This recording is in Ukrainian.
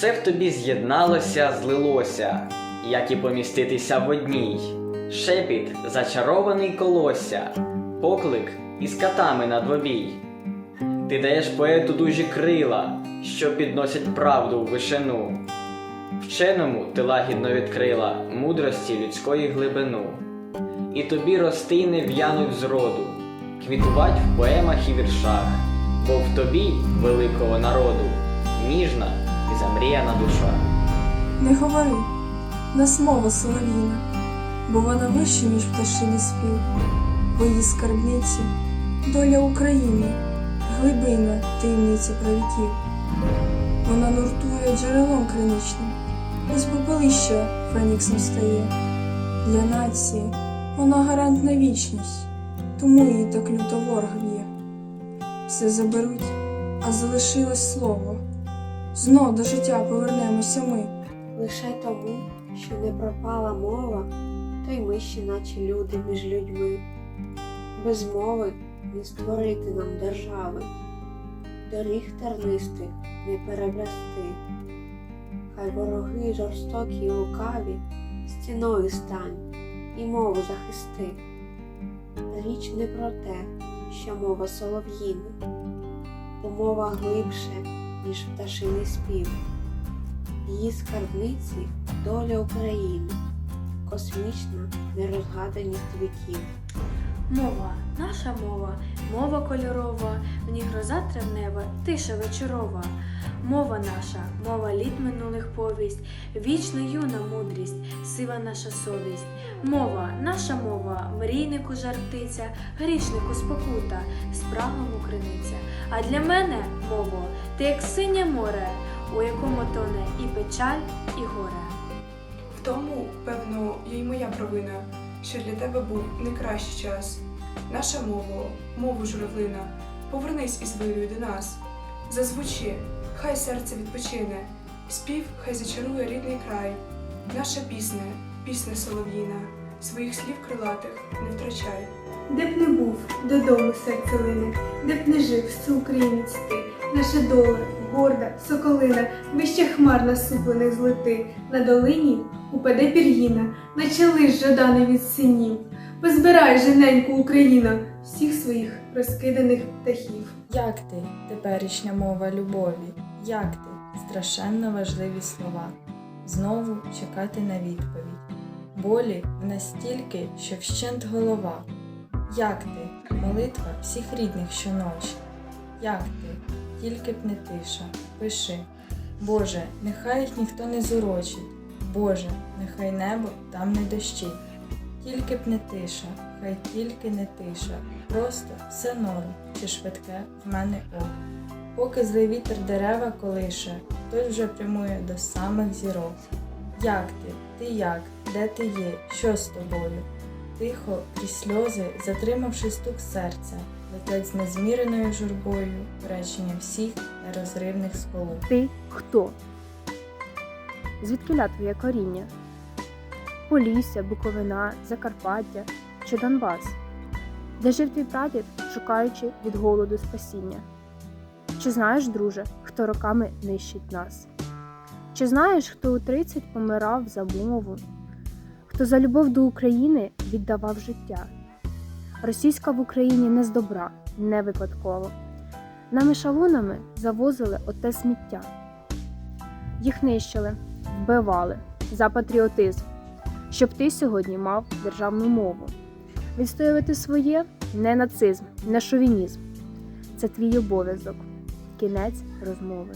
Все в тобі з'єдналося, злилося, як і поміститися в одній. Шепіт зачарований колося, поклик із катами на двобій. Ти даєш поету дужі крила, що підносять правду в вишину. Вченому ти лагідно відкрила мудрості людської глибину. І тобі рости не в'януть зроду, квітувать в поемах і віршах, бо в тобі, великого народу, і замріяна душа. Не говори, нас мова солов'їна, бо вона вища, ніж пташиний спів, в її скарбниці доля України, глибина таємниці правіків. Вона нуртує джерелом криничним, із попелища феніксом стає. Для нації вона гарант на вічність, тому її так люто ворог б'є. Все заберуть, а залишилось слово. Знов до життя повернемося ми. Лише тому, що не пропала мова, то й ми ще наче люди між людьми. Без мови не створити нам держави, доріг тернистих не перебрести. Хай вороги жорстокі й лукаві, стіною стань і мову захисти. Річ не про те, що мова солов'їна, бо мова глибше, ніж пташиний спів. Її скарбниці доля України, космічна нерозгаданість віків. Мова, наша мова, мова кольорова, в ній гроза травнева, тиша вечорова. Мова наша, мова літ минулих повість, вічно юна мудрість, сива наша совість. Мова, наша мова, мрійнику жар птиця, грішнику спокута, спраглому криниця. А для мене, мово, ти як синє море, у якому тоне і печаль, і горе. В тому, певно, є й моя провина, що для тебе був не кращий час. Наша мова, мову журавлина, повернись із вилою до нас. Зазвучи, хай серце відпочине, спів хай зачарує рідний край. Наша пісня, пісня солов'їна, своїх слів крилатих не втрачай. Де б не був, додому серце лине, де б не жив, всеукраїнець ти, наша доля, горда, соколина, вище хмар насуплених злети, на долині упаде пір'їна, наче лиш жаданий від синів. Позбирай жененьку Україна всіх своїх розкиданих птахів. Як ти, теперішня мова любові? Як ти, страшенно важливі слова? Знову чекати на відповідь. Болі настільки, що вщент голова. Як ти, молитва всіх рідних щоночі? Як ти, тільки б не тиша, пиши. Боже, нехай їх ніхто не зурочить. Боже, нехай небо там не дощить. Тільки б не тиша, хай тільки не тиша. Просто все норм, чи швидке в мене око. Поки злий вітер дерева колише, хтось вже прямує до самих зірок. Як ти? Ти як? Де ти є? Що з тобою? Тихо, крізь сльози, затримавши стук серця, летять з незміреною журбою речення всіх нерозривних сполук. Ти хто? Звідкиля твоє коріння? Полісся, Буковина, Закарпаття чи Донбас? Де жив твій прадід, шукаючи від голоду спасіння? Чи знаєш, друже, хто роками нищить нас? Чи знаєш, хто у 30 помирав за мову? Хто за любов до України віддавав життя? Російська в Україні не з добра, не випадково. Нами шалонами завозили оте сміття. Їх нищили, вбивали за патріотизм, щоб ти сьогодні мав державну мову. Відстоювати своє не нацизм, не шовінізм. Це твій обов'язок. Кінець розмови.